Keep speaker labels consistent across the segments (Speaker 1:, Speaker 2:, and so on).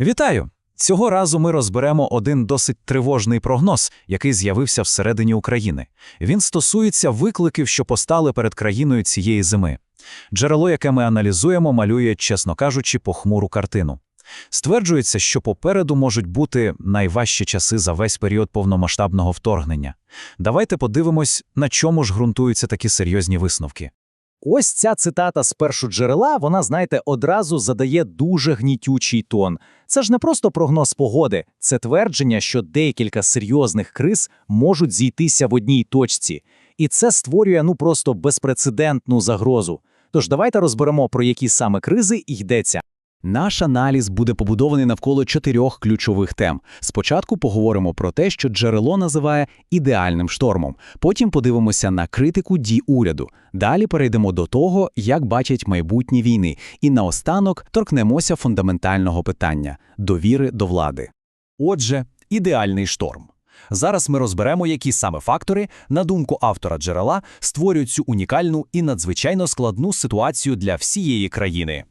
Speaker 1: Вітаю! Цього разу ми розберемо один досить тривожний прогноз, який з'явився всередині України. Він стосується викликів, що постали перед країною цієї зими. Джерело, яке ми аналізуємо, малює, чесно кажучи, похмуру картину. Стверджується, що попереду можуть бути найважчі часи за весь період повномасштабного вторгнення. Давайте подивимось, на чому ж ґрунтуються такі серйозні висновки.
Speaker 2: Ось ця цитата з першоджерела, вона, знаєте, одразу задає дуже гнітючий тон. Це ж не просто прогноз погоди, це твердження, що декілька серйозних криз можуть зійтися в одній точці. І це створює ну просто безпрецедентну загрозу. Тож давайте розберемо, про які саме кризи йдеться.
Speaker 3: Наш аналіз буде побудований навколо чотирьох ключових тем. Спочатку поговоримо про те, що джерело називає ідеальним штормом. Потім подивимося на критику дій уряду. Далі перейдемо до того, як бачать майбутні війни. І наостанок торкнемося фундаментального питання довіри до влади.
Speaker 4: Отже, ідеальний шторм. Зараз ми розберемо, які саме фактори, на думку автора джерела, створюють цю унікальну і надзвичайно складну ситуацію для всієї країни.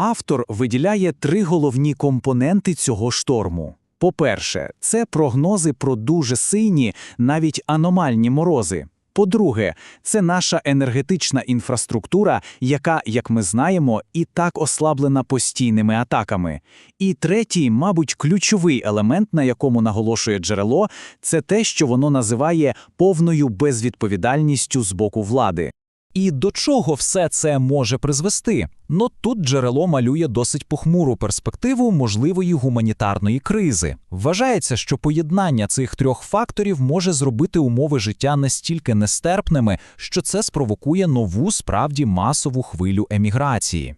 Speaker 2: Автор виділяє три головні компоненти цього шторму. По-перше, це прогнози про дуже сильні, навіть аномальні морози. По-друге, це наша енергетична інфраструктура, яка, як ми знаємо, і так ослаблена постійними атаками. І третій, мабуть, ключовий елемент, на якому наголошує джерело, це те, що воно називає повною безвідповідальністю з боку влади.
Speaker 1: І до чого все це може призвести? Ну тут джерело малює досить похмуру перспективу можливої гуманітарної кризи. Вважається, що поєднання цих трьох факторів може зробити умови життя настільки нестерпними, що це спровокує нову справді масову хвилю еміграції.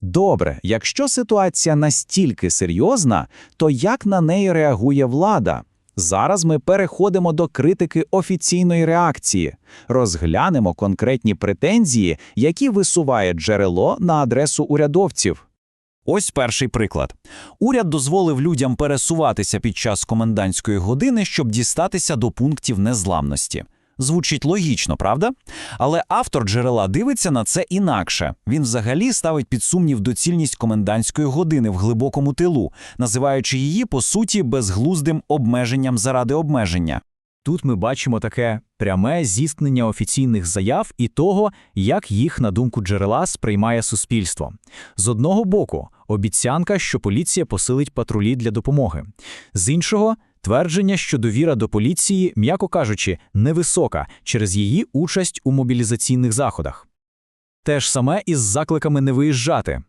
Speaker 2: Добре, якщо ситуація настільки серйозна, то як на неї реагує влада? Зараз ми переходимо до критики офіційної реакції, розглянемо конкретні претензії, які висуває джерело на адресу урядовців.
Speaker 4: Ось перший приклад. Уряд дозволив людям пересуватися під час комендантської години, щоб дістатися до пунктів незламності. Звучить логічно, правда? Але автор джерела дивиться на це інакше. Він взагалі ставить під сумнів доцільність комендантської години в глибокому тилу, називаючи її, по суті, безглуздим обмеженням заради обмеження.
Speaker 2: Тут ми бачимо таке пряме зіткнення офіційних заяв і того, як їх, на думку джерела, сприймає суспільство. З одного боку, обіцянка, що поліція посилить патрулі для допомоги. З іншого, твердження, що довіра до поліції, м'яко кажучи, невисока через її участь у мобілізаційних заходах. Те ж саме із закликами не виїжджати.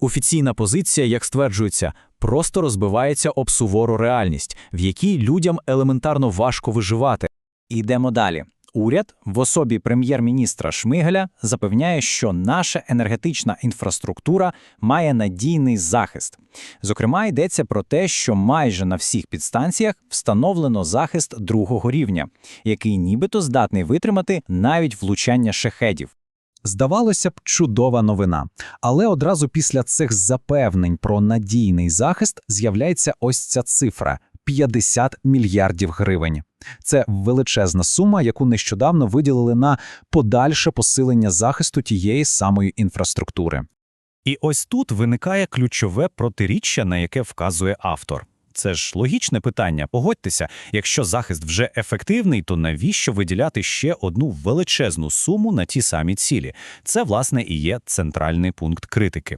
Speaker 2: Офіційна позиція, як стверджується, просто розбивається об сувору реальність, в якій людям елементарно важко виживати. Йдемо далі. Уряд в особі прем'єр-міністра Шмигаля запевняє, що наша енергетична інфраструктура має надійний захист. Зокрема, йдеться про те, що майже на всіх підстанціях встановлено захист другого рівня, який нібито здатний витримати навіть влучання шахедів.
Speaker 3: Здавалося б, чудова новина. Але одразу після цих запевнень про надійний захист з'являється ось ця цифра 50 мільярдів гривень. Це величезна сума, яку нещодавно виділили на подальше посилення захисту тієї самої інфраструктури.
Speaker 4: І ось тут виникає ключове протиріччя, на яке вказує автор. Це ж логічне питання. Погодьтеся, якщо захист вже ефективний, то навіщо виділяти ще одну величезну суму на ті самі цілі? Це, власне, і є центральний пункт критики.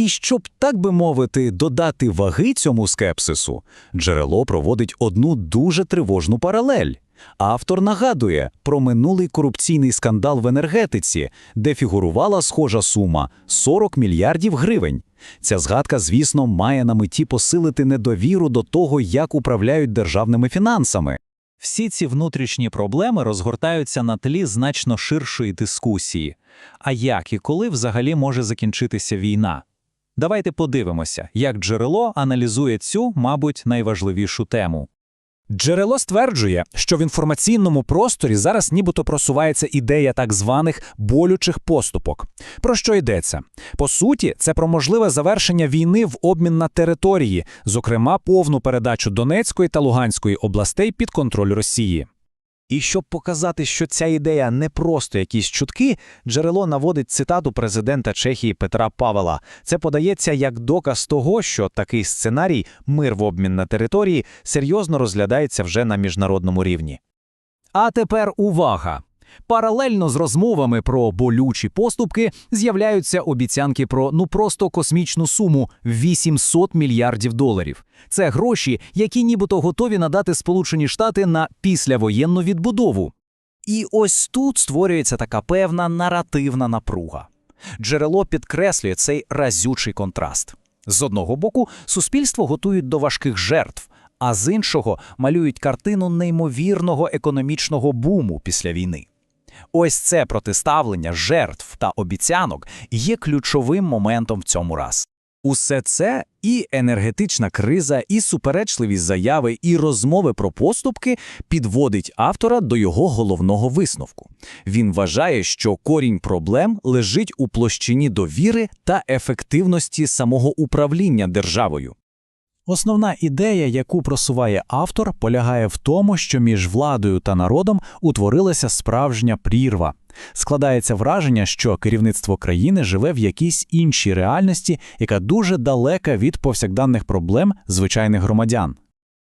Speaker 1: І щоб, так би мовити, додати ваги цьому скепсису, джерело проводить одну дуже тривожну паралель. Автор нагадує про минулий корупційний скандал в енергетиці, де фігурувала схожа сума 40 мільярдів гривень. Ця згадка, звісно, має на меті посилити недовіру до того, як управляють державними фінансами.
Speaker 2: Всі ці внутрішні проблеми розгортаються на тлі значно ширшої дискусії. А як і коли взагалі може закінчитися війна? Давайте подивимося, як джерело аналізує цю, мабуть, найважливішу тему.
Speaker 1: Джерело стверджує, що в інформаційному просторі зараз нібито просувається ідея так званих болючих поступок. Про що йдеться? По суті, це про можливе завершення війни в обмін на території, зокрема повну передачу Донецької та Луганської областей під контроль Росії.
Speaker 2: І щоб показати, що ця ідея не просто якісь чутки, джерело наводить цитату президента Чехії Петра Павела. Це подається як доказ того, що такий сценарій мир в обмін на території серйозно розглядається вже на міжнародному рівні.
Speaker 1: А тепер увага! Паралельно з розмовами про болючі поступки з'являються обіцянки про ну просто космічну суму 800 мільярдів доларів. Це гроші, які нібито готові надати Сполучені Штати на післявоєнну відбудову. І ось тут створюється така певна наративна напруга. Джерело підкреслює цей разючий контраст. З одного боку, суспільство готують до важких жертв, а з іншого малюють картину неймовірного економічного буму після війни. Ось це протиставлення жертв та обіцянок є ключовим моментом в цьому раз. Усе це і енергетична криза, і суперечливі заяви, і розмови про поступки підводить автора до його головного висновку. Він вважає, що корінь проблем лежить у площині довіри та ефективності самого управління державою.
Speaker 2: Основна ідея, яку просуває автор, полягає в тому, що між владою та народом утворилася справжня прірва. Складається враження, що керівництво країни живе в якійсь іншій реальності, яка дуже далека від повсякденних проблем звичайних громадян.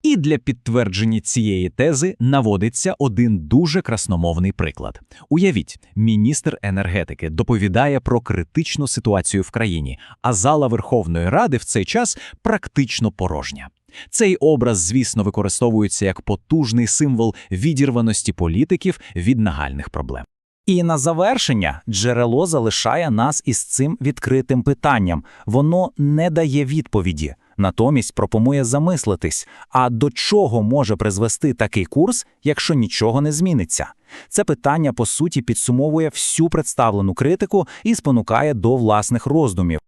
Speaker 1: І для підтвердження цієї тези наводиться один дуже красномовний приклад. Уявіть, міністр енергетики доповідає про критичну ситуацію в країні, а зала Верховної Ради в цей час практично порожня. Цей образ, звісно, використовується як потужний символ відірваності політиків від нагальних проблем.
Speaker 2: І на завершення джерело залишає нас із цим відкритим питанням. Воно не дає відповіді, натомість пропонує замислитись, а до чого може призвести такий курс, якщо нічого не зміниться. Це питання, по суті, підсумовує всю представлену критику і спонукає до власних роздумів.